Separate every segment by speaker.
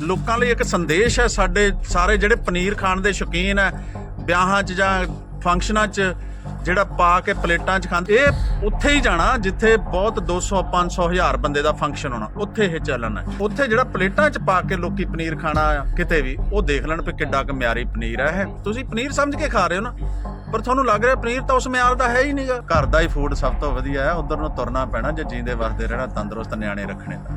Speaker 1: ਲੋਕਾਂ ਲਈ ਇੱਕ ਸੰਦੇਸ਼ ਹੈ ਸਾਡੇ ਸਾਰੇ ਜਿਹੜੇ ਪਨੀਰ ਖਾਣ ਦੇ ਸ਼ੌਕੀਨ ਹੈ, ਵਿਆਹਾਂ 'ਚ ਜਾਂ ਫੰਕਸ਼ਨਾਂ 'ਚ ਜਿਹੜਾ ਪਾ ਕੇ ਪਲੇਟਾਂ 'ਚ ਖਾਂਦੇ, ਇਹ ਉੱਥੇ ਹੀ ਜਾਣਾ ਜਿੱਥੇ ਬਹੁਤ 200 500 ਹਜ਼ਾਰ ਬੰਦੇ ਦਾ ਫੰਕਸ਼ਨ ਹੋਣਾ, ਉੱਥੇ ਇਹ ਚੱਲਣਾ ਉੱਥੇ ਜਿਹੜਾ ਪਲੇਟਾਂ 'ਚ ਪਾ ਕੇ ਲੋਕੀ ਪਨੀਰ ਖਾਣਾ ਕਿਤੇ ਵੀ, ਉਹ ਦੇਖ ਲੈਣ ਵੀ ਕਿੱਡਾ ਕੁ ਮਿਆਰੀ ਪਨੀਰ ਹੈ ਇਹ। ਤੁਸੀਂ ਪਨੀਰ ਸਮਝ ਕੇ ਖਾ ਰਹੇ ਹੋ ਨਾ, ਪਰ ਤੁਹਾਨੂੰ ਲੱਗ ਰਿਹਾ ਪਨੀਰ ਤਾਂ ਉਸ ਮਿਆਰ ਦਾ ਹੈ ਹੀ ਨਹੀਂਗਾ ਘਰ ਦਾ ਹੀ ਫੂਡ ਸਭ ਤੋਂ ਵਧੀਆ ਹੈ, ਉਧਰ ਨੂੰ ਤੁਰਨਾ ਪੈਣਾ ਜੇ ਜੀਂਦੇ ਵਸਦੇ ਰਹਿਣਾ, ਤੰਦਰੁਸਤ ਨਿਆਣੇ ਰੱਖਣੇ ਤਾਂ।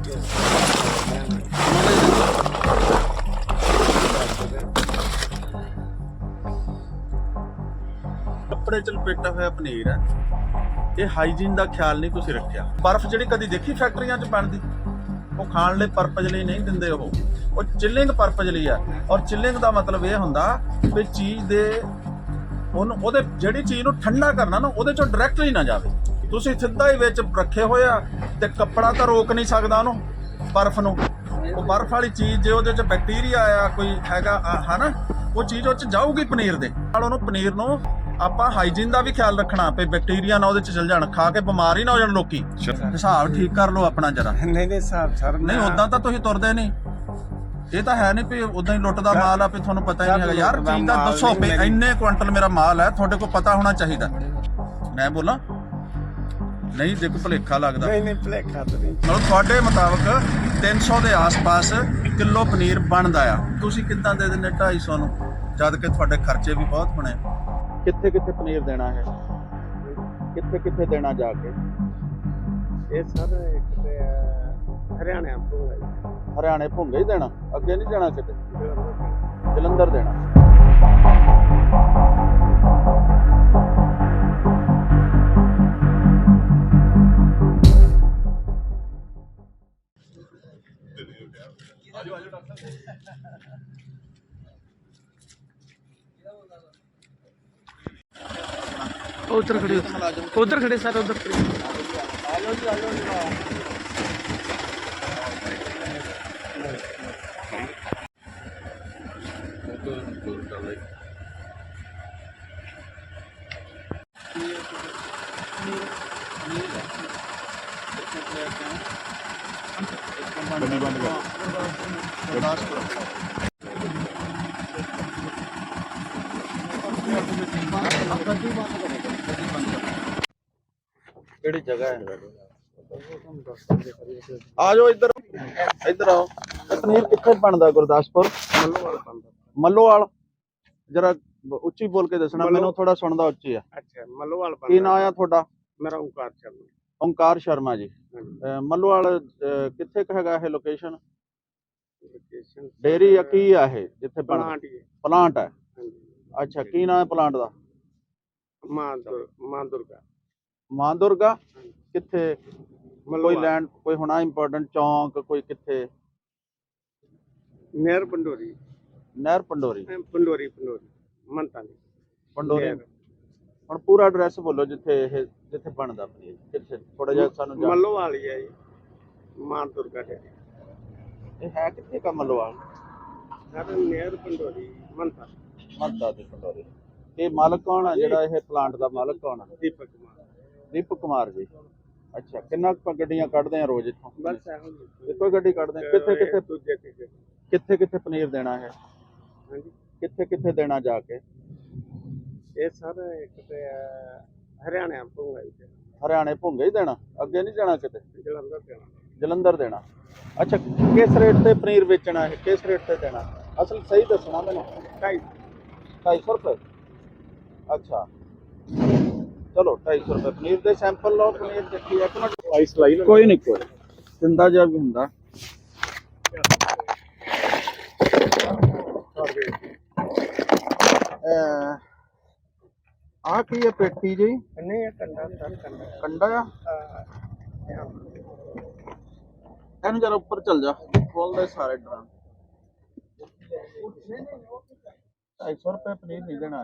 Speaker 1: ਕੱਪੜੇ ਚ ਲਪੇਟਾ ਹੋਇਆ ਪਨੀਰ ਹੈ। ਇਹ ਹਾਈਜੀਨ ਦਾ ਖਿਆਲ ਨਹੀਂ ਤੁਸੀਂ ਰੱਖਿਆ। ਬਰਫ਼ ਜਿਹੜੀ ਕਦੀ ਦੇਖੀ ਫੈਕਟਰੀਆਂ 'ਚ ਬਣਦੀ ਉਹ ਖਾਣ ਲਈ ਪਰਪਸ ਲਈ ਨਹੀਂ ਦਿੰਦੇ ਉਹ। ਉਹ ਚਿਲਿੰਗ ਪਰਪਸ ਲਈ ਆ। ਔਰ ਚਿਲਿੰਗ ਦਾ ਮਤਲਬ ਇਹ ਹੁੰਦਾ ਵੀ ਚੀਜ਼ ਦੇ ਉਹਨੂੰ, ਉਹਦੇ ਜਿਹੜੀ ਚੀਜ਼ ਨੂੰ ਠੰਡਾ ਕਰਨਾ ਨਾ, ਉਹਦੇ ਚੋਂ ਡਾਇਰੈਕਟਲੀ ਨਾ ਜਾਵੇ। ਤੁਸੀਂ ਸਿੱਧਾ ਹੀ ਵਿੱਚ ਰੱਖੇ ਹੋਇਆ ਤੇ ਕੱਪੜਾ ਤਾਂ ਰੋਕ ਨਹੀਂ ਸਕਦਾ ਉਹਨੂੰ, ਬਰਫ਼ ਨੂੰ। ਉਹ ਬਰਫ਼ ਵਾਲੀ ਚੀਜ਼ ਜੇ ਉਹਦੇ ਚ ਬੈਕਟੀਰੀਆ ਆ, ਕੋਈ ਹੈਗਾ ਹਨਾ? ਉਹ ਚੀਜ਼ ਉਹ ਚ ਜਾਊਗੀ ਪਨੀਰ ਦੇ। ਨਾਲ ਉਹਨੂੰ ਪਨੀਰ ਨੂੰ ਆਪਾਂ ਹਾਈਜੀਨ ਦਾ ਵੀ ਖਿਆਲ ਰੱਖਣਾ ਪਈ ਬੈਕਟੀਰੀਆ ਨਾ ਉਹਦੇ ਚ ਚਲ ਜਾਣ ਖਾ ਕੇ ਬਿਮਾਰ ਹੀ ਨਾ ਹੋ ਜਾਣ ਲੋਕੀ। ਹਿਸਾਬ ਠੀਕ ਕਰ ਲਓ ਆਪਣਾ ਜਰਾ।
Speaker 2: ਨਹੀਂ ਨਹੀਂ ਸਾਹਿਬ ਸਰ
Speaker 1: ਨਹੀਂ ਉਦਾਂ ਤਾਂ ਤੁਸੀਂ ਤੁਰਦੇ ਨਹੀਂ। ਇਹ ਤਾਂ ਹੈ ਨਹੀਂ ਵੀ ਉਦਾਂ ਹੀ ਲੁੱਟਦਾ ਮਾਲ ਆ ਵੀ ਤੁਹਾਨੂੰ ਪਤਾ ਹੀ ਨਹੀਂ ਹੈਗਾ। ਯਾਰ ਚੀਜ਼ ਦਾ ਦੱਸੋ ਵੀ ਇੰਨੇ ਕੁਇੰਟਲ ਮੇਰਾ ਮਾਲ ਹੈ ਤੁਹਾਡੇ ਕੋਲ ਪਤਾ ਹੋਣਾ ਚਾਹੀਦਾ। ਮੈਂ ਬੋਲਾਂ ਨਹੀਂ ਕੋਈ ਭੁਲੇਖਾ ਲੱਗਦਾ।
Speaker 2: ਨਹੀਂ ਨਹੀਂ ਭਲੇਖਾ ਤਾਂ ਨਹੀਂ।
Speaker 1: ਮਤਲਬ ਤੁਹਾਡੇ ਮੁਤਾਬਕ 300 ਦੇ ਆਸ-ਪਾਸ ਕਿਲੋ ਪਨੀਰ ਬਣਦਾ ਆ। ਤੁਸੀਂ ਕਿੱਦਾਂ ਦੇ ਦਿੰਦੇ 250 ਨੂੰ? ਜਦ ਕਿ ਤੁਹਾਡੇ ਖਰਚੇ ਵੀ ਬਹੁਤ ਹੋਣੇ ਕਿੱਥੇ ਕਿੱਥੇ ਪਨੀਰ ਦੇਣਾ ਹੈ? ਕਿੱਥੇ ਕਿੱਥੇ ਦੇਣਾ ਜਾ ਕੇ?
Speaker 2: ਇਹ ਸਰ ਇੱਕ ਤੇ ਹਰਿਆਣਾ ਹੈ ਜੀ।
Speaker 1: ਹਰਿਆਣੇ ਭੁੰਗੇ ਹੀ ਦੇਣਾ? ਅੱਗੇ ਨਹੀਂ ਜਾਣਾ ਕਿਤੇ? ਜਲੰਧਰ ਦੇਣਾ।
Speaker 3: ਉਧਰ ਖੜੇ ਉਧਰ ਖੜੇ ਸਰ ਉਧਰ ਖੜੇ
Speaker 1: ਕਿਹੜੀ ਜਗ੍ਹਾ ਹੈ? ਆ ਜਾਓ ਇੱਧਰ। ਇੱਧਰ ਆਓ। ਇਹ ਪਨੀਰ ਕਿੱਥੇ ਬਣਦਾ ਗੁਰਦਾਸਪੁਰ?
Speaker 2: ਮੱਲੋਵਾਲ ਪੰਦਾ
Speaker 1: ਮੱਲੋਵਾਲ ਜਰਾ ਉੱਚੀ ਬੋਲ ਕੇ ਦੱਸਣਾ ਮੈਨੂੰ ਥੋੜਾ ਸੁਣਦਾ ਉੱਚੀ ਆ।
Speaker 2: ਅੱਛਾ ਮੱਲੋਵਾਲ ਪੰਦਾ
Speaker 1: ਕੀ ਨਾਂ ਆ ਤੁਹਾਡਾ?
Speaker 2: ਮੇਰਾ ਓਂਕਾਰ ਸ਼ਰਮਾ।
Speaker 1: ਓਮਕਾਰ ਸ਼ਰਮਾ ਜੀ। ਮੱਲੋਵਾਲ ਕਿੱਥੇ ਹੈਗਾ ਇਹ ਲੋਕੇਸ਼ਨ
Speaker 2: ਲੋਕੇਸ਼ਨ
Speaker 1: ਡੇਰੀ ਆ ਕੀ ਆ ਇਹ ਜਿੱਥੇ ਬਣ
Speaker 2: ਪਲਾਂਟ ਹੀ
Speaker 1: ਪਲਾਂਟ ਹੈ। ਅੱਛਾ ਕੀ ਨਾਮ ਹੈ ਪਲਾਂਟ ਦਾ?
Speaker 2: ਮਾਂ ਦੁਰ ਮਾਂ ਦੁਰਗਾ।
Speaker 1: ਮਾਂ ਦੁਰਗਾ? ਕਿੱਥੇ? ਕੋਈ
Speaker 2: ਮੱਲੋਵਾਲ
Speaker 1: ਲੈਂਡ ਕੋਈ ਹੋਣਾ ਇੰਪੋਰਟੈਂਟ ਚੌਂਕ ਕੋਈ ਕਿੱਥੇ?
Speaker 2: ਨਹਿਰ ਪੰਡੋਰੀ।
Speaker 1: ਨਹਿਰ ਪੰਡੋਰੀ।
Speaker 2: ਅਹ, ਪੰਡੋਰੀ ਪੰਡੋਰੀ ਮੰਤਾਂ ਦੀ।
Speaker 1: ਪੰਡੋਰੀ।
Speaker 2: ਨਹਿਰ।
Speaker 1: ਹੁਣ ਪੂਰਾ ਐਡਰੈਸ ਬੋਲੋ ਜਿੱਥੇ ਇਹ ਜਿੱਥੇ ਬਣਦਾ ਪਨੀਰ ਕਿੱਥੇ? ਥੋੜਾ ਜਿਹਾ ਸਾਨੂੰ ਜਾਣ
Speaker 2: ਮੱਲੋਵਾਲ ਹੀ ਹੈ ਜੀ ਮਾਂ ਦੁਰਗਾ ਦੇ।
Speaker 1: ਇਹ ਹੈ ਕਿੱਥੇ ਕਾ ਮੱਲੋਵਾਲ
Speaker 2: ਸਰ ਨਹਿਰ ਪੰਡੋਰੀ ਮੰਤਾਂ।
Speaker 1: ਮੱਦਾ ਤੇ ਪੰਡੋਰੀ। ਇਹ ਮਾਲਕ ਕੌਣ ਹੈ ਜਿਹੜਾ ਇਹ ਪਲਾਂਟ ਦਾ ਮਾਲਕ ਕੌਣ ਹੈ
Speaker 2: ਦੀਪਕ ਕੁਮਾਰ।
Speaker 1: ਦੀਪਕ ਕੁਮਾਰ ਜੀ। ਅੱਛਾ ਕਿੰਨਾ ਕੁ ਗੱਡੀਆਂ ਕੱਢਦੇ ਆ ਰੋਜ਼ ਇੱਥੋਂ?
Speaker 2: ਬਸ ਇਹੋ ਜਿਹੀ
Speaker 1: ਇੱਕੋ ਹੀ ਗੱਡੀ ਕੱਢਦੇ ਆ? ਕਿੱਥੇ ਕਿੱਥੇ
Speaker 2: ਦੂਜੇ ਤੀਜੇ
Speaker 1: ਕਿੱਥੇ ਕਿੱਥੇ ਪਨੀਰ ਦੇਣਾ ਹੈ
Speaker 2: ਹਾਂਜੀ।
Speaker 1: ਕਿੱਥੇ ਕਿੱਥੇ ਦੇਣਾ ਜਾ ਕੇ?
Speaker 2: ਇਹ ਸਰ ਇੱਕ ਤੇ ਅਹ, ਹਰਿਆਣਾ ਤੋਂ ਹੈ ਜੀ
Speaker 1: ਹਰਿਆਣੇ ਭੁੰਗੇ ਹੀ ਦੇਣਾ? ਅੱਗੇ ਨਹੀਂ ਜਾਣਾ ਕਿਤੇ?
Speaker 2: ਜਲੰਧਰ ਤੇ
Speaker 1: ਜਲੰਧਰ ਦੇਣਾ। ਅੱਛਾ ਕਿਸ ਰੇਟ ਤੇ ਪਨੀਰ ਵੇਚਣਾ ਹੈ ਕਿਸ ਰੇਟ ਤੇ ਦੇਣਾ? ਅਸਲ ਸਹੀ ਦੱਸਣਾ ਮੈਨੂੰ।
Speaker 2: ਢਾਈ
Speaker 1: 250 ਰੁਪਏ? ਅੱਛਾ। ਚਲੋ 250 ਰੁਪਏ ਪਨੀਰ ਦੇ ਸੈਂਪਲ ਲਓ ਪਨੀਰ ਦੇਖੀ ਇੱਕ ਮਿੰਟ।
Speaker 2: ਆਈਸ ਲਾਈ
Speaker 1: ਕੋਈ ਨਹੀਂ ਕੋਈ ਸਿੰਦਾ ਜਿਹਾ ਵੀ ਹੁੰਦਾ। ਆ ਕੀ ਹੈ ਪੇਟੀ ਜੀ
Speaker 2: ਨਹੀਂ ਇਹ ਕੰਡਾ ਕੰਡਾ।
Speaker 1: ਕੰਡਾ ਆ? ਇਹਨੂੰ ਜਰਾ ਉੱਪਰ ਚੱਲ ਜਾ। ਖੋਲ ਦੇ ਸਾਰੇ ਡਰਾਂ 250 ਰੁਪਏ ਪਨੀਰ ਨਹੀਂ ਦੇਣਾ।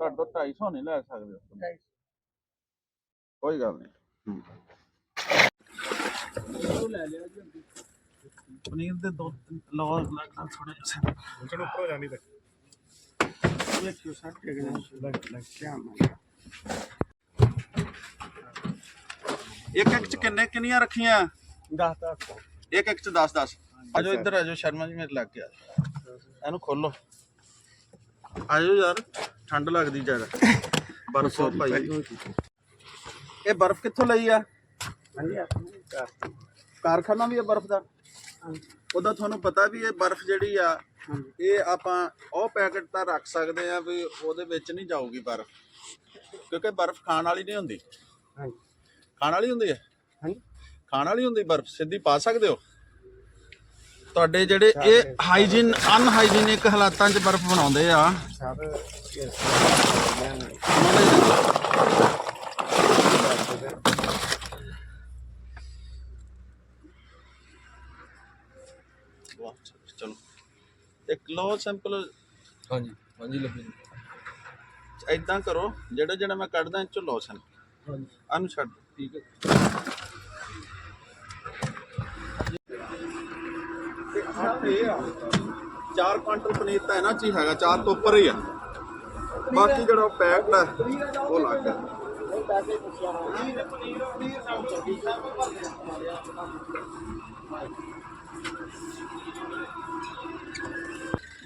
Speaker 1: ਤੁਹਾਡੇ ਤੋਂ 250 ਨਹੀਂ ਲੈ ਸਕਦੇ ਹੋ। ਕੋਈ ਗੱਲ ਨਹੀਂ। ਪਨੀਰ ਦੇ ਦੋ ਲਓ ਲੱਗਦਾ ਥੋੜੇ
Speaker 2: ਚਲੋ ਉੱਪਰ ਹੋ ਜਾਂਦੀ ਤੇ। ਵੇਖਿਓ ਸਰ ਕਿਹੜੇ ਲੱਗ ਲੱਗ ਧਿਆਨ
Speaker 1: ਇੱਕ ਇੱਕ ਚ ਕਿੰਨੇ ਕਿੰਨੀਆਂ ਰੱਖੀਆਂ?
Speaker 2: ਨਾਲ 10 10
Speaker 1: ਇੱਕ ਇੱਕ ਚ 10 10 ਆਜੋ ਇੱਧਰ ਆਜੋ ਸ਼ਰਮਾ ਜੀ ਮੇਰੇ ਲੱਗ ਗਿਆ ਇਹਨੂੰ ਖੋਲੋ। ਆਜੋ ਯਾਰ। ਠੰਡ ਲੱਗਦੀ ਜ਼ਿਆਦਾ। ਬਰਫ਼ ਹੋ ਭਾਈ। ਇਹ ਬਰਫ਼ ਕਿੱਥੋਂ ਲਈ ਆ? ਕਾਰਖਾਨਾ ਵੀ ਹੈ ਬਰਫ਼ ਦਾ? ਉਹਦਾ ਤੁਹਾਨੂੰ ਪਤਾ ਵੀ ਇਹ ਬਰਫ਼ ਜਿਹੜੀ ਆ ਇਹ ਆਪਾਂ ਉਹ ਪੈਕੇਟ ਤਾਂ ਰੱਖ ਸਕਦੇ ਆ ਵੀ ਉਹਦੇ ਵਿੱਚ ਨਹੀਂ ਜਾਊਗੀ ਬਰਫ਼। ਕਿਉਂਕਿ ਬਰਫ਼ ਖਾਣ ਵਾਲੀ ਨਹੀਂ ਹੁੰਦੀ।
Speaker 2: ਹਾਂਜੀ।
Speaker 1: ਖਾਣ ਵਾਲੀ ਹੁੰਦੀ ਹੈ?
Speaker 2: ਹਾਂਜੀ।
Speaker 1: ਖਾਣ ਵਾਲੀ ਹੁੰਦੀ ਬਰਫ਼? ਸਿੱਧੀ ਪਾ ਸਕਦੇ ਹੋ? ਤੁਹਾਡੇ ਜਿਹੜੇ ਇਹ ਹਾਈਜੀਨ ਅਨਹਾਈਜੀਨਿਕ ਹਾਲਾਤਾਂ 'ਚ ਬਰਫ਼ ਬਣਾਉਂਦੇ ਆ। ਵਾਹ, ਚਲੋ ਇੱਕ ਲੋ ਸੈਂਪਲ
Speaker 4: ਹਾਂਜੀ ਹਾਂਜੀ ਲੱਭੀ ਜੀ।
Speaker 1: ਐਦਾਂ ਕਰੋ ਜਿਹੜਾ ਜਿਹੜਾ ਮੈਂ ਕੱਢਦਾ ਇਹ ਚੋਂ ਲੋ ਸੈਂਪਲ
Speaker 4: ਹਾਂਜੀ।
Speaker 1: ਅਨੂ ਛੱਡ ਦਿਓ।
Speaker 4: ਠੀਕ ਹੈ।
Speaker 1: ਇਹ ਆ 4 ਕੁਇੰਟਲ ਪਨੀਰ ਤਾਂ ਇਹਨਾਂ ਚ ਹੀ ਹੈਗਾ 4 ਤੋਂ ਉੱਪਰ ਹੀ ਆ। ਬਾਕੀ ਜਿਹੜਾ ਪੈਕਡ ਹੈ ਉਹ ਲੱਗ ਗਿਆ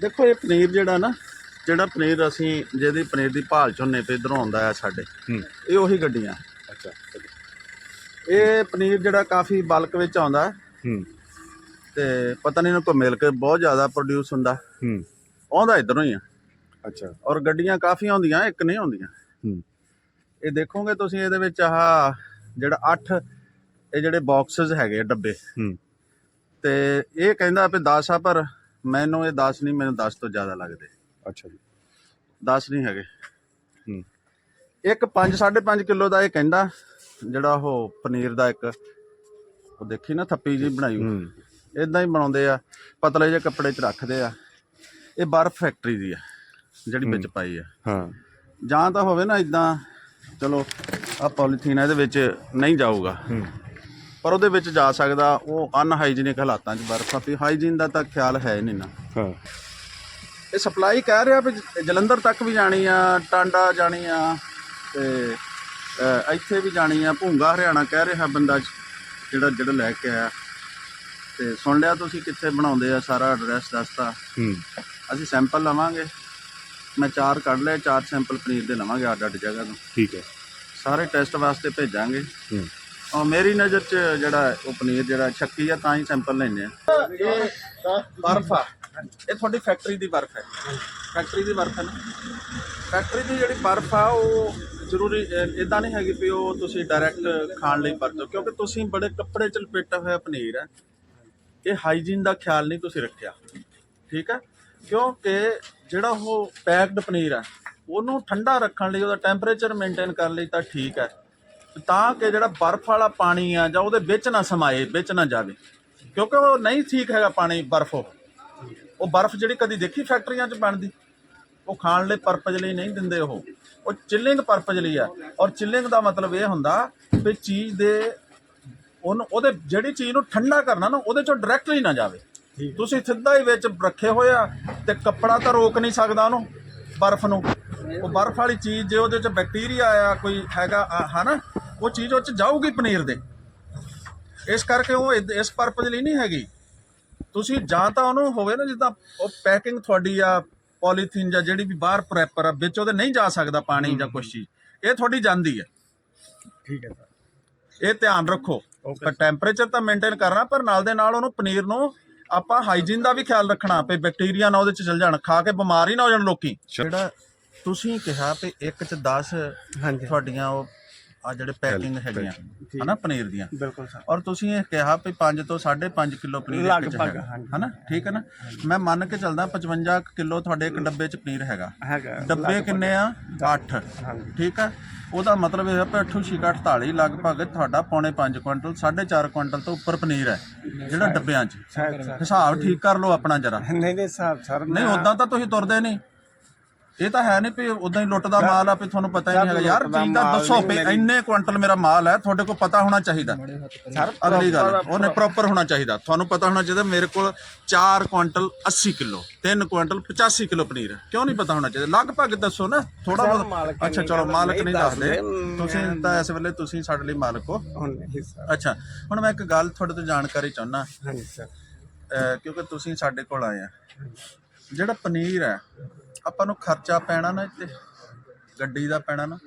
Speaker 1: ਦੇਖੋ ਇਹ ਪਨੀਰ ਜਿਹੜਾ ਨਾ ਜਿਹੜਾ ਪਨੀਰ ਅਸੀਂ ਜਿਹਦੀ ਪਨੀਰ ਦੀ ਭਾਲ ਝੋਨੇ ਤੇ ਇਧਰੋਂ ਆਉਂਦਾ ਆ ਸਾਡੇ ਇਹ ਉਹੀ ਗੱਡੀਆਂ।
Speaker 2: ਅੱਛਾ
Speaker 1: ਇਹ ਪਨੀਰ ਜਿਹੜਾ ਕਾਫੀ ਬਲਕ ਵਿੱਚ ਆਉਂਦਾ
Speaker 2: ਹੂੰ।
Speaker 1: ਤੇ ਪਤਾ ਨਹੀਂ ਇਹਨੂੰ ਕੋ ਮਿਲ ਕੇ ਬਹੁਤ ਜ਼ਿਆਦਾ ਪ੍ਰੋਡਿਊਸ ਹੁੰਦਾ।
Speaker 2: ਹੂੰ।
Speaker 1: ਆਉਂਦਾ ਇਧਰੋਂ ਹੀ ਆ।
Speaker 2: ਅੱਛਾ।
Speaker 1: ਔਰ ਗੱਡੀਆਂ ਕਾਫੀ ਆਉਂਦੀਆਂ ਇੱਕ ਨਹੀਂ ਆਉਂਦੀਆਂ
Speaker 2: ਹੂੰ।
Speaker 1: ਇਹ ਦੇਖੋਗੇ ਤੁਸੀਂ ਇਹਦੇ ਵਿੱਚ ਆਹ ਜਿਹੜਾ 8 ਇਹ ਜਿਹੜੇ ਬਾਕਸਸ ਹੈਗੇ ਆ, ਡੱਬੇ।
Speaker 2: ਹੂੰ।
Speaker 1: ਤੇ ਇਹ ਕਹਿੰਦਾ ਵੀ 10 ਆ ਪਰ ਮੈਨੂੰ ਇਹ 10 ਨਹੀਂ ਮੈਨੂੰ 10 ਤੋਂ ਜ਼ਿਆਦਾ ਲੱਗਦੇ।
Speaker 2: ਅੱਛਾ ਜੀ।
Speaker 1: 10 ਨਹੀਂ ਹੈਗੇ।
Speaker 2: ਹੂੰ।
Speaker 1: ਇੱਕ 5 5.5 ਕਿਲੋ ਦਾ ਇਹ ਕਹਿੰਦਾ ਜਿਹੜਾ ਉਹ ਪਨੀਰ ਦਾ ਇੱਕ ਉਹ ਦੇਖੀ ਨਾ ਥੱਪੀ ਜੀ ਬਣਾਈ
Speaker 2: ਹੂੰ।
Speaker 1: ਇਦਾਂ ਹੀ ਬਣਾਉਂਦੇ ਆ ਪਤਲੇ ਜਿਹੇ ਕੱਪੜੇ 'ਚ ਰੱਖਦੇ ਆ। ਇਹ ਬਰਫ਼ ਫੈਕਟਰੀ ਦੀ ਆ। ਜਿਹੜੀ ਵਿੱਚ ਪਾਈ ਆ।
Speaker 2: ਹਾਂ।
Speaker 1: ਜਾਂ ਤਾਂ ਹੋਵੇ ਨਾ ਇਦਾਂ ਚਲੋ ਆ ਪੋਲੀਥੀਨ ਇਹਦੇ ਵਿੱਚ ਨਹੀਂ ਜਾਊਗਾ। ਪਰ ਉਹਦੇ ਵਿੱਚ ਜਾ ਸਕਦਾ ਉਹ ਅਨਹਾਈਜੀਨਿਕ ਹਾਲਾਤਾਂ 'ਚ ਬਰਫ਼ ਆ ਵੀ ਹਾਈਜੀਨ ਦਾ ਤਾਂ ਖਿਆਲ ਹੈ ਨਹੀਂ ਨਾ।
Speaker 2: ਹਾਂ।
Speaker 1: ਇਹ ਸਪਲਾਈ ਕਹਿ ਰਿਹਾ ਵੀ ਜਲੰਧਰ ਤੱਕ ਵੀ ਜਾਣੀ ਆ ਟਾਂਡਾ ਜਾਣੀ ਆ ਤੇ ਇੱਥੇ ਵੀ ਜਾਣੀ ਆ ਭੂੰਗਾ ਹਰਿਆਣਾ ਕਹਿ ਰਿਹਾ ਬੰਦਾ ਜਿਹੜਾ ਜਿਹੜਾ ਲੈ ਕੇ ਆਇਆ। ਤੇ ਸੁਣ ਲਿਆ ਤੁਸੀਂ ਕਿੱਥੇ ਬਣਾਉਂਦੇ ਆ ਸਾਰਾ ਐਡਰੈਸ ਦੱਸਤਾ।
Speaker 2: ਹੂੰ।
Speaker 1: ਅਸੀਂ ਸੈਂਪਲ ਲਵਾਂਗੇ। ਮੈਂ ਚਾਰ ਕੱਢ ਲਏ ਚਾਰ ਸੈਂਪਲ ਪਨੀਰ ਦੇ ਲਵਾਂਗੇ ਅੱਡ ਅੱਡ ਜਗ੍ਹਾ ਤੋਂ।
Speaker 2: ਠੀਕ ਹੈ।
Speaker 1: ਸਾਰੇ ਟੈਸਟ ਵਾਸਤੇ ਭੇਜਾਂਗੇ।
Speaker 2: ਹੂੰ।
Speaker 1: ਔਰ ਮੇਰੀ ਨਜ਼ਰ 'ਚ ਜਿਹੜਾ ਉਹ ਪਨੀਰ ਜਿਹੜਾ ਛੱਕੀ ਆ ਤਾਂ ਹੀ ਸੈਂਪਲ ਲੈਣੇ ਆ। ਇਹ ਬਰਫ ਆ। ਇਹ ਤੁਹਾਡੀ ਫੈਕਟਰੀ ਦੀ ਬਰਫ ਹੈ। ਫੈਕਟਰੀ ਦੀ ਬਰਫ ਹੈ ਨਾ। ਫੈਕਟਰੀ ਦੀ ਜਿਹੜੀ ਬਰਫ ਆ ਉਹ ਜ਼ਰੂਰੀ ਇਦਾਂ ਨਹੀਂ ਹੈਗੀ ਵੀ ਉਹ ਤੁਸੀਂ ਡਾਇਰੈਕਟ ਖਾਣ ਲਈ ਵਰਤੋ ਕਿਉਂਕਿ ਤੁਸੀਂ ਬੜੇ ਕੱਪੜੇ 'ਚ ਲਪੇਟਾ ਹੋਇਆ ਪਨੀਰ ਹੈ। ਇਹ ਹਾਈਜੀਨ ਦਾ ਖਿਆਲ ਨਹੀਂ ਤੁਸੀਂ ਰੱਖਿਆ। ਠੀਕ ਹੈ। ਕਿਉਂਕਿ ਜਿਹੜਾ ਉਹ ਪੈਕਡ ਪਨੀਰ ਹੈ, ਉਹਨੂੰ ਠੰਡਾ ਰੱਖਣ ਲਈ, ਉਹਦਾ ਟੈਂਪਰੇਚਰ ਮੇਨਟੇਨ ਕਰਨ ਲਈ ਤਾਂ ਠੀਕ ਹੈ। ਤਾਂ ਕਿ ਜਿਹੜਾ ਬਰਫ਼ ਵਾਲਾ ਪਾਣੀ ਆ ਜਾਂ ਉਹਦੇ ਵਿੱਚ ਨਾ ਸਮਾਏ, ਵਿੱਚ ਨਾ ਜਾਵੇ। ਕਿਉਂਕਿ ਉਹ ਨਹੀਂ ਠੀਕ ਹੈਗਾ ਪਾਣੀ, ਬਰਫ਼ ਉਹ। ਉਹ ਬਰਫ਼ ਜਿਹੜੀ ਕਦੀ ਦੇਖੀ ਫੈਕਟਰੀਆਂ 'ਚ ਬਣਦੀ? ਉਹ ਖਾਣ ਲਈ ਪਰਪਸ ਲਈ ਨਹੀਂ ਦਿੰਦੇ ਉਹ। ਉਹ ਚਿਲਿੰਗ ਪਰਪਸ ਲਈ ਆ। ਔਰ ਚਿਲਿੰਗ ਦਾ ਮਤਲਬ ਇਹ ਹੁੰਦਾ ਵੀ ਚੀਜ਼ ਦੇ, ਉਹਨੂੰ, ਉਹਦੇ, ਜਿਹੜੀ ਚੀਜ਼ ਨੂੰ ਠੰਡਾ ਕਰਨਾ ਨਾ, ਉਹਦੇ ਚੋਂ ਡਾਇਰੈਕਟਲੀ ਨਾ ਜਾਵੇ। ਤੁਸੀਂ ਸਿੱਧਾ ਹੀ ਵਿੱਚ ਰੱਖੇ ਹੋਇਆ ਤੇ ਕੱਪੜਾ ਤਾਂ ਰੋਕ ਨਹੀਂ ਸਕਦਾ ਉਹਨੂੰ ਬਰਫ਼ ਨੂੰ। ਉਹ ਬਰਫ਼ ਵਾਲੀ ਚੀਜ਼ ਜੇ ਉਹਦੇ ਚ ਬੈਕਟੀਰੀਆ ਆ ਕੋਈ ਹੈਗਾ ਹਨਾ ਉਹ ਚੀਜ਼ ਉਹ ਚ ਜਾਊਗੀ ਪਨੀਰ ਦੇ। ਇਸ ਕਰਕੇ ਉਹ ਇਸ ਪਰਪਸ ਲਈ ਨਹੀਂ ਹੈਗੀ। ਤੁਸੀਂ ਜਾਂ ਤਾਂ ਉਹਨੂੰ ਹੋਵੇ ਨਾ ਜਿੱਦਾਂ ਉਹ ਪੈਕਿੰਗ ਤੁਹਾਡੀ ਆ ਪੋਲੀਥੀਨ ਜਾਂ ਜਿਹੜੀ ਵੀ ਬਾਹਰ ਪ੍ਰੈਪਰ ਆ ਵਿੱਚ ਉਹਦੇ ਨਹੀਂ ਜਾ ਸਕਦਾ ਪਾਣੀ ਜਾਂ ਕੁਛ ਚੀਜ਼। ਇਹ ਤੁਹਾਡੀ ਜਾਂਦੀ ਹੈ
Speaker 2: ਠੀਕ ਹੈ ਸਰ।
Speaker 1: ਇਹ ਧਿਆਨ ਰੱਖੋ. ਪਰ ਟੈਂਪਰੇਚਰ ਤਾਂ ਮੇਨਟੇਨ ਕਰਨਾ ਪਰ ਨਾਲ ਦੇ ਨਾਲ ਉਹਨੂੰ ਪਨੀਰ ਨੂੰ ਆਪਾਂ ਹਾਈਜੀਨ ਦਾ ਵੀ ਖਿਆਲ ਰੱਖਣਾ ਵੀ ਬੈਕਟੀਰੀਆ ਨਾ ਉਹਦੇ ਚ ਚਲ ਜਾਣ ਖਾ ਕੇ ਬਿਮਾਰ ਹੀ ਨਾ ਹੋ ਜਾਣ ਲੋਕੀ। ਜਿਹੜਾ ਤੁਸੀਂ ਕਿਹਾ ਵੀ ਇੱਕ ਚ 10
Speaker 2: ਹਾਂਜੀ।
Speaker 1: ਤੁਹਾਡੀਆਂ ਉਹ ਆ ਜਿਹੜੇ ਪੈਕਿੰਗ ਹੈਗੀਆਂ ਹਨਾ ਪਨੀਰ ਦੀਆਂ।
Speaker 2: ਬਿਲਕੁਲ ਸਰ।
Speaker 1: ਔਰ ਤੁਸੀਂ ਇਹ ਕਿਹਾ ਵੀ 5 ਤੋਂ 5.5 ਕਿਲੋ ਪਨੀਰ ਇੱਕ ਚ
Speaker 2: ਲਗਭਗ।
Speaker 1: ਹਨਾ ਠੀਕ ਹੈ ਨਾ? ਮੈਂ ਮੰਨ ਕੇ ਚੱਲਦਾ 55 ਕਿਲੋ ਤੁਹਾਡੇ ਇੱਕ ਡੱਬੇ ਚ ਪਨੀਰ ਹੈਗਾ।
Speaker 2: ਹੈਗਾ
Speaker 1: ਡੱਬੇ ਕਿੰਨੇ ਆ? 8
Speaker 2: ਹਾਂਜੀ।
Speaker 1: ਠੀਕ ਆ ਉਹਦਾ ਮਤਲਬ ਇਹ ਹੈ ਕਿ 8 ਛਿਕਾ 48 ਲਗਭਗ ਤੁਹਾਡਾ ਪੌਣੇ 5 ਕੁਇੰਟਲ 4.5 ਕੁਇੰਟਲ ਤੋਂ ਉੱਪਰ ਪਨੀਰ ਹੈ ਜਿਹੜਾ ਡੱਬਿਆਂ 'ਚ। ਹਿਸਾਬ ਠੀਕ ਕਰ ਲਓ ਆਪਣਾ ਜਰਾ।
Speaker 2: ਨਹੀਂ ਨਹੀਂ ਸਾਹਿਬ ਸਰ
Speaker 1: ਨਹੀਂ ਉਦਾਂ ਤਾਂ ਤੁਸੀਂ ਤੁਰਦੇ ਨਹੀਂ। ਇਹ ਤਾਂ ਹੈ ਨਹੀਂ ਵੀ ਉਦਾਂ ਹੀ ਲੁੱਟ ਦਾ ਮਾਲ ਆ ਵੀ ਤੁਹਾਨੂੰ ਪਤਾ ਹੀ ਨਹੀਂ ਹੈਗਾ। ਯਾਰ
Speaker 2: ਦਾ ਮਾਲ
Speaker 1: ਦੱਸੋ ਵੀ ਇੰਨੇ ਕੁਇੰਟਲ ਮੇਰਾ ਮਾਲ ਹੈ ਤੁਹਾਡੇ ਕੋਲ ਪਤਾ ਹੋਣਾ ਚਾਹੀਦਾ।
Speaker 2: ਸਰ
Speaker 1: ਅਗਲੀ ਗੱਲ ਉਹਨੇ ਪ੍ਰੋਪਰ ਹੋਣਾ ਚਾਹੀਦਾ। ਤੁਹਾਨੂੰ ਪਤਾ ਹੋਣਾ ਚਾਹੀਦਾ ਮੇਰੇ ਕੋਲ 4 quintal 80 kilo 3 quintal 85 kilo paneer ਹੈ। ਕਿਉਂ ਨਹੀਂ ਪਤਾ ਹੋਣਾ ਚਾਹੀਦਾ? ਲਗਭਗ ਦੱਸੋ ਨਾ ਥੋੜਾ ਬਹੁਤ ਅੱਛਾ ਚਲੋ ਮਾਲਕ
Speaker 2: ਨਹੀਂ
Speaker 1: ਦੱਸਦੇ। ਤੁਸੀਂ ਤਾਂ ਇਸ ਵੇਲੇ ਤੁਸੀਂ ਸਾਡੇ ਲਈ ਮਾਲਕ ਹੋ। ਅੱਛਾ ਹੁਣ ਮੈਂ ਇੱਕ ਗੱਲ ਤੁਹਾਡੇ ਤੋਂ ਜਾਣਕਾਰੀ ਚਾਹੁੰਦਾ।
Speaker 2: ਹਾਂਜੀ ਸਰ।
Speaker 1: ਕਿਉਂਕਿ ਤੁਸੀਂ ਸਾਡੇ ਕੋਲ ਆਏ ਆ। ਜਿਹੜਾ ਪਨੀਰ ਹੈ ਆਪਾਂ ਨੂੰ ਖਰਚਾ ਪੈਣਾ ਨਾ ਇੱਥੇ ਗੱਡੀ ਦਾ ਪੈਣਾ ਨਾ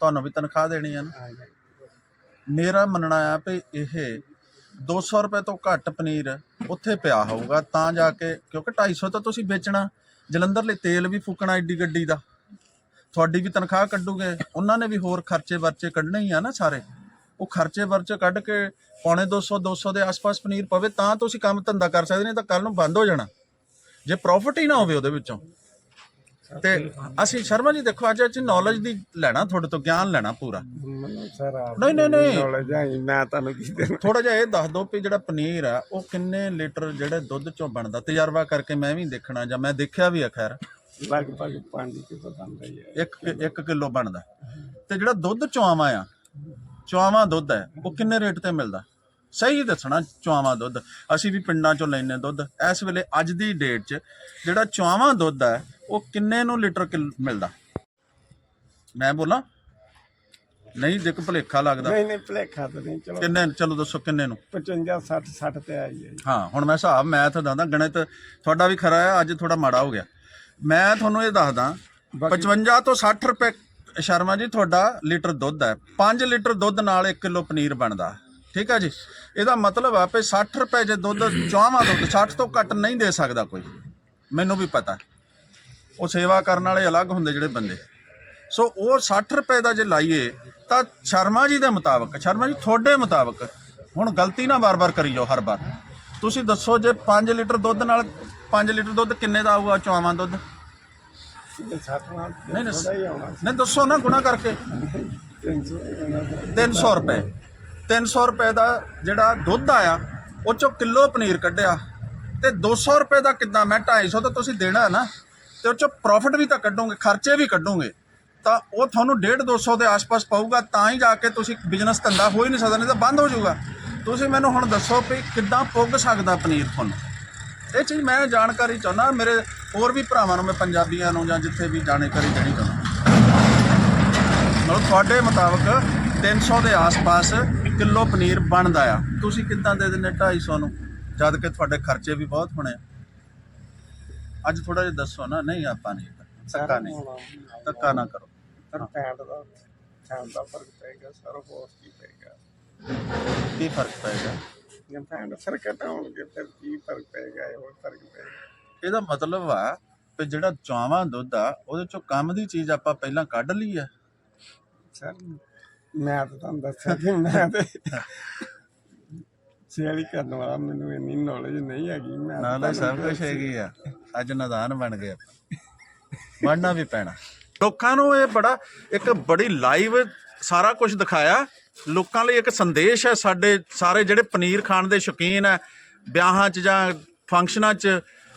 Speaker 1: ਤੁਹਾਨੂੰ ਵੀ ਤਨਖਾਹ ਦੇਣੀ ਆ ਨਾ। ਮੇਰਾ ਮੰਨਣਾ ਆ ਵੀ ਇਹ 200 ਰੁਪਏ ਤੋਂ ਘੱਟ ਪਨੀਰ ਉੱਥੇ ਪਿਆ ਹੋਊਗਾ ਤਾਂ ਜਾ ਕੇ ਕਿਉਂਕਿ 250 ਤਾਂ ਤੁਸੀਂ ਵੇਚਣਾ। ਜਲੰਧਰ ਲਈ ਤੇਲ ਵੀ ਫੂਕਣਾ ਏਡੀ ਗੱਡੀ ਦਾ। ਤੁਹਾਡੀ ਵੀ ਤਨਖਾਹ ਕੱਢੂਗੇ ਉਹਨਾਂ ਨੇ ਵੀ ਹੋਰ ਖਰਚੇ ਵਰਚੇ ਕੱਢਣੇ ਹੀ ਆ ਨਾ ਸਾਰੇ। ਉਹ ਖਰਚੇ ਵਰਚੇ ਕੱਢ ਕੇ ਪੌਣੇ 200 200 ਦੇ ਆਸ-ਪਾਸ ਪਨੀਰ ਪਵੇ ਤਾਂ ਤੁਸੀਂ ਕੰਮ ਧੰਦਾ ਕਰ ਸਕਦੇ ਨਹੀਂ ਤਾਂ ਕੱਲ ਨੂੰ ਬੰਦ ਹੋ ਜਾਣਾ। ਜੇ ਪ੍ਰੋਫਿਟ ਹੀ ਨਾ ਹੋਵੇ ਉਹਦੇ ਵਿੱਚੋਂ। ਤੇ ਅਸੀਂ ਸ਼ਰਮਾ ਜੀ ਦੇਖੋ ਅੱਜ ਅਸੀਂ ਨੌਲੇਜ ਦੀ ਲੈਣਾ ਤੁਹਾਡੇ ਤੋਂ ਗਿਆਨ ਲੈਣਾ ਪੂਰਾ।
Speaker 2: ਸਰ
Speaker 1: ਨਹੀਂ, ਨਹੀਂ, ਨਹੀਂ।
Speaker 2: ਮੈਂ ਤੁਹਾਨੂੰ ਕੀ ਦੇਣਾ?
Speaker 1: ਥੋੜਾ ਜਿਹਾ ਇਹ ਦੱਸ ਦਿਓ ਵੀ ਜਿਹੜਾ ਪਨੀਰ ਆ ਉਹ ਕਿੰਨੇ ਲੀਟਰ ਜਿਹੜੇ ਦੁੱਧ ਚੋਂ ਬਣਦਾ? ਤਜਰਬਾ ਕਰਕੇ ਮੈਂ ਵੀ ਦੇਖਣਾ ਜਾਂ ਮੈਂ ਦੇਖਿਆ ਵੀ ਆ ਖੈਰ।
Speaker 2: ਲਗਭਗ 5 ਕਿਲੋ ਬਣਦਾ ਹੀ ਹੈ
Speaker 1: 1 1 ਕਿਲੋ ਬਣਦਾ। ਤੇ ਜਿਹੜਾ ਦੁੱਧ ਚੁਆਵਾਂ ਆ ਚੁਆਵਾਂ ਦੁੱਧ ਹੈ ਉਹ ਕਿੰਨੇ ਰੇਟ ਤੇ ਮਿਲਦਾ? ਸਹੀ ਦੱਸਣਾ ਚੁਆਵਾਂ ਦੁੱਧ। ਅਸੀਂ ਵੀ ਪਿੰਡਾਂ ਚੋਂ ਲੈਨੇ ਦੁੱਧ। ਇਸ ਵੇਲੇ ਅੱਜ ਦੀ ਡੇਟ 'ਚ ਜਿਹੜਾ ਚੁਆਵਾਂ ਦੁੱਧ ਹੈ ਉਹ ਕਿੰਨੇ ਨੂੰ ਲੀਟਰ ਕਿਲ- ਮਿਲਦਾ? ਮੈਂ ਬੋਲਾਂ? ਨਹੀਂ ਦੇਖ ਭਲੇਖਾ ਲੱਗਦਾ।
Speaker 2: ਨਹੀਂ ਨਹੀਂ ਭਲੇਖਾ ਤਾਂ ਨਹੀਂ ਚਲੋ।
Speaker 1: ਕਿੰਨੇ ਚਲੋ ਦੱਸੋ ਕਿੰਨੇ ਨੂੰ?
Speaker 2: 55 60 60 ਤੇ ਆਈ ਹੈ।
Speaker 1: ਹਾਂ ਹੁਣ ਮੈਂ ਹਿਸਾਬ ਮੈਥ ਦੱਸਦਾ। ਗਣਿਤ ਤੁਹਾਡਾ ਵੀ ਖਰਾ ਹੈ ਅੱਜ ਥੋੜਾ ਮਾੜਾ ਹੋ ਗਿਆ। ਮੈਂ ਤੁਹਾਨੂੰ ਇਹ ਦੱਸਦਾ 55 ਤੋਂ 60 ਰੁਪਏ ਸ਼ਰਮਾ ਜੀ ਤੁਹਾਡਾ ਲੀਟਰ ਦੁੱਧ ਹੈ। 5 ਲੀਟਰ ਦੁੱਧ ਨਾਲ 1 ਕਿਲੋ ਪਨੀਰ ਬਣਦਾ। ਠੀਕ ਆ ਜੀ? ਇਹਦਾ ਮਤਲਬ ਆ ਵੀ 60 ਰੁਪਏ ਜੇ ਦੁੱਧ ਚਾਹਵਾ ਦੁੱਧ 60 ਤੋਂ ਘੱਟ ਨਹੀਂ ਦੇ ਸਕਦਾ ਕੋਈ। ਮੈਨੂੰ ਵੀ ਪਤਾ। ਉਹ ਸੇਵਾ ਕਰਨ ਵਾਲੇ ਅਲੱਗ ਹੁੰਦੇ ਜਿਹੜੇ ਬੰਦੇ। ਸੋ ਉਹ 60 ਰੁਪਏ ਦਾ ਜੇ ਲਾਈਏ ਤਾਂ ਸ਼ਰਮਾ ਜੀ ਦੇ ਮੁਤਾਬਕ ਸ਼ਰਮਾ ਜੀ ਤੁਹਾਡੇ ਮੁਤਾਬਕ ਹੁਣ ਗਲਤੀ ਨਾ ਵਾਰ-ਵਾਰ ਕਰੀ ਜਾਓ ਹਰ ਵਾਰ। ਤੁਸੀਂ ਦੱਸੋ ਜੇ 5 ਲੀਟਰ ਦੁੱਧ ਨਾਲ 5 ਲੀਟਰ ਦੁੱਧ ਕਿੰਨੇ ਦਾ ਆਊਗਾ ਚੌਵਾਂ ਦੁੱਧ? ਨਹੀਂ, ਨਹੀਂ। ਦੱਸੋ ਨਾ ਗੁਣਾ ਕਰਕੇ।
Speaker 2: 300 ਹੀ
Speaker 1: 300 ਰੁਪਏ। 300 ਰੁਪਏ ਦਾ ਜਿਹੜਾ ਦੁੱਧ ਆਇਆ, ਉਹ ਚੋਂ ਕਿਲੋ ਪਨੀਰ ਕੱਢਿਆ। ਤੇ 200 ਰੁਪਏ ਦਾ ਕਿੱਦਾਂ? ਮੈਂ 250 ਤਾਂ ਤੁਸੀਂ ਦੇਣਾ ਨਾ, ਤੇ ਉਹ ਚੋਂ ਪ੍ਰੋਫਿਟ ਵੀ ਤਾਂ ਕੱਢੋਗੇ, ਖਰਚੇ ਵੀ ਕੱਢੋਗੇ। ਤਾਂ ਉਹ ਤੁਹਾਨੂੰ 1.5 200 ਦੇ ਆਸ-ਪਾਸ ਪਊਗਾ, ਤਾਂ ਹੀ ਜਾ ਕੇ ਤੁਸੀਂ ਬਿਜ਼ਨਸ ਧੰਦਾ ਹੋ ਹੀ ਨਹੀਂ ਸਕਦਾ, ਨਹੀਂ ਤਾਂ ਬੰਦ ਹੋ ਜਾਊਗਾ। ਤੁਸੀਂ ਮੈਨੂੰ ਹੁਣ ਦੱਸੋ ਵੀ ਕਿੱਦਾਂ ਪੁੱਗ ਸਕਦਾ ਪਨੀਰ ਤੁਹਾਨੂੰ? ਇਹ ਚੀਜ਼ ਮੈਂ ਜਾਣਕਾਰੀ ਚਾਹੁੰਦਾ, ਮੇਰੇ ਹੋਰ ਵੀ ਭਰਾਵਾਂ ਨੂੰ, ਮੈਂ ਪੰਜਾਬੀਆਂ ਨੂੰ ਜਾਂ ਜਿੱਥੇ ਵੀ ਜਾਣਕਾਰੀ ਦੇਣੀ ਚਾਹੁੰਦਾ। ਮਤਲਬ ਤੁਹਾਡੇ ਮੁਤਾਬਕ 300 ਦੇ ਆਸ-ਪਾਸ ਕਿਲੋ ਪਨੀਰ ਬਣਦਾ ਆ। ਤੁਸੀਂ ਕਿੱਦਾਂ ਦੇ ਦਿੰਦੇ 250 ਨੂੰ? ਜਦ ਕਿ ਤੁਹਾਡੇ ਖਰਚੇ ਵੀ ਬਹੁਤ ਹੋਣੇ ਆ। ਅੱਜ ਥੋੜਾ ਜਿਹਾ ਦੱਸੋ ਨਾ ਨਹੀਂ ਆਪਾਂ ਨਹੀਂ ਧੱਕਾ ਨਹੀਂ। ਧੱਕਾ ਨਾ ਕਰੋ।
Speaker 2: ਸਰ ਪੈਂਟ ਦਾ ਪੈਂਟ ਦਾ ਫ਼ਰਕ ਪਏਗਾ ਸਰ ਹੋਰ ਕੀ
Speaker 1: ਫ਼ਰਕ ਪਏਗਾ
Speaker 2: ਜੇ ਪੈਂਟ ਸਰ ਘਟਾਉਣਗੇ ਫਿਰ ਕੀ ਫ਼ਰਕ ਪਏਗਾ ਇਹ ਹੋਰ ਫ਼ਰਕ ਪਏਗਾ
Speaker 1: ਇਹਦਾ ਮਤਲਬ ਆ ਕਿ ਜਿਹੜਾ ਚਾਵਾਂ ਦੁੱਧ ਆ ਉਹਦੇ ਚੋਂ ਕੰਮ ਦੀ ਚੀਜ਼ ਆਪਾਂ ਪਹਿਲਾਂ ਕੱਢ ਲਈ ਆ।
Speaker 2: ਸਰ ਮੈਂ ਤਾਂ ਤੁਹਾਨੂੰ ਦੱਸਿਆ ਕਿ ਮੈਂ ਤੇ ਸੇਲ ਕਰਨ ਵਾਲਾ ਮੈਨੂੰ ਇੰਨੀ ਨੌਲੇਜ ਨਹੀਂ ਹੈਗੀ। ਮੈਂ
Speaker 1: ਨਾ ਨਾ ਸਭ ਕੁਝ ਹੈਗੀ ਆ। ਅੱਜ ਨਦਾਨ ਬਣ ਗਏ ਆਪਾਂ। ਬਣਨਾ ਵੀ ਪੈਣਾ। ਲੋਕਾਂ ਨੂੰ ਇਹ ਬੜਾ ਇੱਕ ਬੜੀ ਲਾਈਵ ਸਾਰਾ ਕੁਝ ਦਿਖਾਇਆ। ਲੋਕਾਂ ਲਈ ਇੱਕ ਸੰਦੇਸ਼ ਹੈ ਸਾਡੇ ਸਾਰੇ ਜਿਹੜੇ ਪਨੀਰ ਖਾਣ ਦੇ ਸ਼ੌਕੀਨ ਹੈ ਵਿਆਹਾਂ 'ਚ ਜਾਂ ਫੰਕਸ਼ਨਾਂ 'ਚ।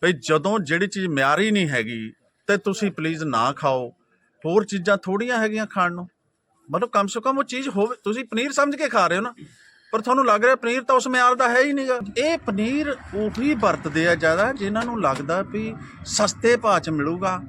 Speaker 1: ਭਈ ਜਦੋਂ ਜਿਹੜੀ ਚੀਜ਼ ਮਿਆਰੀ ਨਹੀਂ ਹੈਗੀ, ਤੇ ਤੁਸੀਂ ਪਲੀਜ਼ ਨਾ ਖਾਓ। ਹੋਰ ਚੀਜ਼ਾਂ ਥੋੜੀਆਂ ਹੈਗੀਆਂ ਖਾਣ ਨੂੰ। ਮਤਲਬ ਕਮ ਸੇ ਕਮ ਉਹ ਚੀਜ਼ ਹੋਵੇ, ਤੁਸੀਂ ਪਨੀਰ ਸਮਝ ਕੇ ਖਾ ਰਹੇ ਹੋ ਨਾ, ਪਰ ਤੁਹਾਨੂੰ ਲੱਗ ਰਿਹਾ ਪਨੀਰ ਤਾਂ ਉਸ ਮਿਆਰ ਦਾ ਹੈ ਹੀ ਨਹੀਂਗਾ ਇਹ ਪਨੀਰ ਉਹੀ ਵਰਤਦੇ ਆ ਜ਼ਿਆਦਾ, ਜਿਨ੍ਹਾਂ ਨੂੰ ਲੱਗਦਾ ਵੀ ਸਸਤੇ ਭਾਅ 'ਚ ਮਿਲੂਗਾ।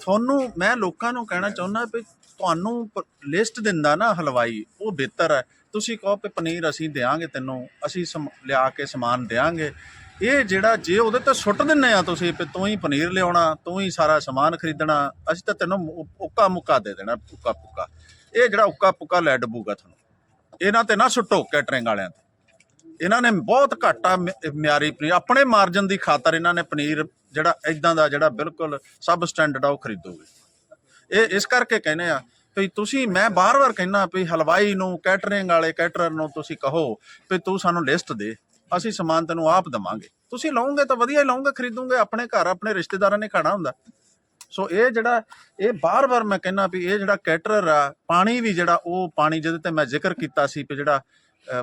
Speaker 1: ਤੁਹਾਨੂੰ, ਮੈਂ ਲੋਕਾਂ ਨੂੰ ਕਹਿਣਾ ਚਾਹੁੰਦਾ ਵੀ ਤੁਹਾਨੂੰ ਲਿਸਟ ਦਿੰਦਾ ਨਾ ਹਲਵਾਈ, ਉਹ ਬਿਹਤਰ ਹੈ। ਤੁਸੀਂ ਕਹੋ ਕਿ ਪਨੀਰ ਅਸੀਂ ਦੇਾਂਗੇ ਤੈਨੂੰ, ਅਸੀਂ ਸਮ- ਲਿਆ ਕੇ ਸਮਾਨ ਦੇਾਂਗੇ ਇਹ ਜਿਹੜਾ ਜੇ ਉਹਦੇ ਤੇ ਸੁੱਟ ਦਿੰਨੇ ਆ ਤੁਸੀਂ ਵੀ ਤੂੰ ਹੀ ਪਨੀਰ ਲਿਆਉਣਾ, ਤੂੰ ਹੀ ਸਾਰਾ ਸਮਾਨ ਖਰੀਦਣਾ, ਅਸੀਂ ਤਾਂ ਤੈਨੂੰ ਉੱਕਾ ਮੁੱਕਾ ਦੇ ਦੇਣਾ, ਉੱਕਾ ਪੁੱਕਾ। ਇਹ ਜਿਹੜਾ ਉੱਕਾ ਪੁੱਕਾ ਲੈ ਡਬੂਗਾ ਤੁਹਾਨੂੰ। ਇਹਨਾਂ ਤੇ ਨਾ ਸੁੱਟੋ ਕੈਟਰਿੰਗ ਵਾਲਿਆਂ ਤੇ। ਇਹਨਾਂ ਨੇ ਬਹੁਤ ਘਾਟਾ ਮਿਆਰੀ ਪਨੀਰ, ਆਪਣੇ ਮਾਰਜਨ ਦੀ ਖਾਤਰ ਇਹਨਾਂ ਨੇ ਪਨੀਰ ਜਿਹੜਾ ਇਦਾਂ ਦਾ ਜਿਹੜਾ ਬਿਲਕੁਲ ਸਬ ਸਟੈਂਡਰਡ ਆ, ਉਹ ਖਰੀਦੋਗੇ। ਇਹ, ਇਸ ਕਰਕੇ ਕਹਿੰਦੇ ਆ ਵੀ ਤੁਸੀਂ, ਮੈਂ ਬਾਰ-ਬਾਰ ਕਹਿੰਦਾ ਵੀ ਹਲਵਾਈ ਨੂੰ, ਕੈਟਰਿੰਗ ਵਾਲੇ ਕੈਟਰਰ ਨੂੰ ਤੁਸੀਂ ਕਹੋ ਵੀ ਤੂੰ ਸਾਨੂੰ ਲਿਸਟ ਦੇ। ਅਸੀਂ ਸਮਾਨ ਤੈਨੂੰ ਆਪ ਦਵਾਂਗੇ। ਤੁਸੀਂ ਲਓਗੇ ਤਾਂ ਵਧੀਆ ਹੀ ਲਓਗੇ, ਖਰੀਦੋਗੇ, ਆਪਣੇ ਘਰ, ਆਪਣੇ ਰਿਸ਼ਤੇਦਾਰਾਂ ਨੇ ਖਾਣਾ ਹੁੰਦਾ। ਸੋ ਇਹ ਜਿਹੜਾ, ਇਹ ਬਾਰ-ਬਾਰ ਮੈਂ ਕਹਿੰਦਾ ਵੀ ਇਹ ਜਿਹੜਾ ਕੈਟਰਰ ਆ, ਪਾਣੀ ਵੀ ਜਿਹੜਾ ਉਹ ਪਾਣੀ ਜਿਹਦੇ ਤੇ ਮੈਂ ਜ਼ਿਕਰ ਕੀਤਾ ਸੀ ਵੀ ਜਿਹੜਾ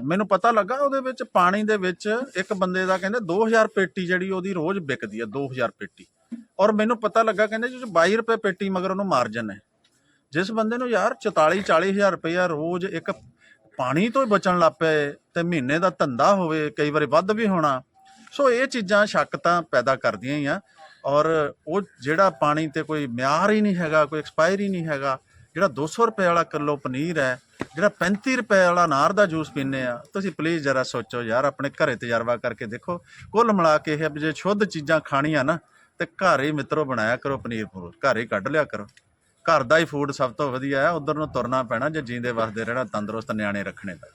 Speaker 1: ਮੈਨੂੰ ਪਤਾ ਲੱਗਾ ਉਹਦੇ ਵਿੱਚ ਪਾਣੀ ਦੇ ਵਿੱਚ ਇੱਕ ਬੰਦੇ ਦਾ ਕਹਿੰਦੇ 2000 ਪੇਟੀ ਜਿਹੜੀ ਉਹਦੀ ਰੋਜ਼ ਵਿਕਦੀ ਹੈ 2000 ਪੇਟੀ। ਔਰ ਮੈਨੂੰ ਪਤਾ ਲੱਗਾ ਕਹਿੰਦੇ ਜੀ 22 ਰੁਪਏ ਪੇਟੀ ਮਗਰ ਉਹਨੂੰ ਮਾਰਜਨ ਹੈ। ਜਿਸ ਬੰਦੇ ਨੂੰ ਯਾਰ 44 40000 ਰੁਪਇਆ ਰੋਜ਼ ਇੱਕ ਪਾਣੀ ਤੋਂ ਹੀ ਬਚਣ ਲੱਗ ਪਏ ਤੇ ਮਹੀਨੇ ਦਾ ਧੰਦਾ ਹੋਵੇ, ਕਈ ਵਾਰੀ ਵੱਧ ਵੀ ਹੋਣਾ। ਸੋ ਇਹ ਚੀਜ਼ਾਂ ਸ਼ੱਕ ਤਾਂ ਪੈਦਾ ਕਰਦੀਆਂ ਹੀ ਆ ਔਰ ਉਹ ਜਿਹੜਾ ਪਾਣੀ ਤੇ ਕੋਈ ਮਿਆਰ ਹੀ ਨਹੀਂ ਹੈਗਾ, ਕੋਈ ਐਕਸਪਾਇਰ ਹੀ ਨਹੀਂ ਹੈਗਾ, ਜਿਹੜਾ 200 ਰੁਪਏ ਵਾਲਾ ਕਿਲੋ ਪਨੀਰ ਹੈ, ਜਿਹੜਾ 35 ਰੁਪਏ ਵਾਲਾ ਅਨਾਰ ਦਾ ਜੂਸ ਪੀਂਦੇ ਆ, ਤੁਸੀਂ ਪਲੀਜ਼ ਜਰਾ ਸੋਚੋ ਯਾਰ, ਆਪਣੇ ਘਰੇ ਤਜਰਬਾ ਕਰਕੇ ਦੇਖੋ। ਕੁੱਲ ਮਿਲਾ ਕੇ ਇਹ ਜੇ ਸ਼ੁੱਧ ਚੀਜ਼ਾਂ ਖਾਣੀਆਂ ਨਾ, ਤੇ ਘਰ ਹੀ ਮਿੱਤਰੋ ਬਣਾਇਆ ਕਰੋ ਪਨੀਰ ਪਨੂਰ ਘਰ ਹੀ ਕੱਢ ਲਿਆ ਕਰੋ। ਘਰ ਦਾ ਹੀ ਫੂਡ ਸਭ ਤੋਂ ਵਧੀਆ ਹੈ, ਉਧਰ ਨੂੰ ਤੁਰਨਾ ਪੈਣਾ ਜੇ ਜੀਂਦੇ ਵਸਦੇ ਰਹਿਣਾ, ਤੰਦਰੁਸਤ ਨਿਆਣੇ ਰੱਖਣੇ ਤਾਂ